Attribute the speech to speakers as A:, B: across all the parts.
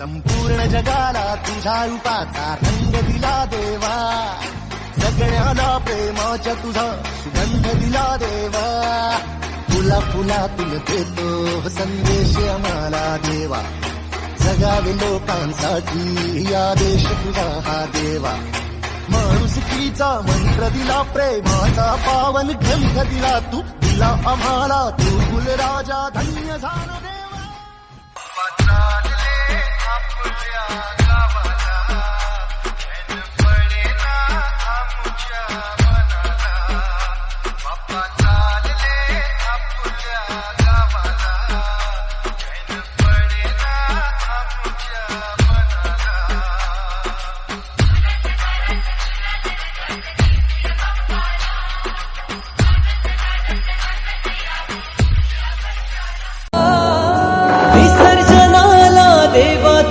A: संपूर्ण जगाला तुझ्या रूपाचा रंग दिला देवा. सगळ्याला प्रेमाच्या तुझा सुगंध दिला देवा. फुला फुलातून देतो हो संदेश आम्हाला देवा. जगावे लोकांसाठी या देश तुझा हा देवा. माणुसकीचा मंत्र दिला प्रेमाचा पावन ग्रंथ दिला. तू दिला आम्हाला तू कुलराजा धन्य झाला
B: na.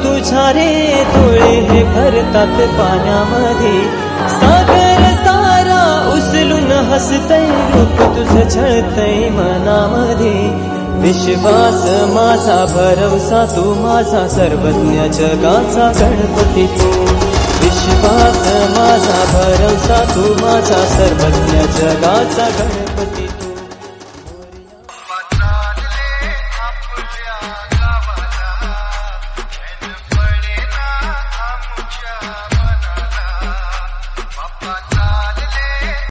B: तुझ्या रे डोळे हे भरतात पाण्यामध्ये. सागर सारा उचलून हसतय रूप तुझं छळतय मनामध्ये. विश्वास माझा भरवसा तू माझा सर्वज्ञ जगाचा गणपती. तू विश्वास माझा भरवसा तू माझा सर्वज्ञ जगाचा गणपती. तू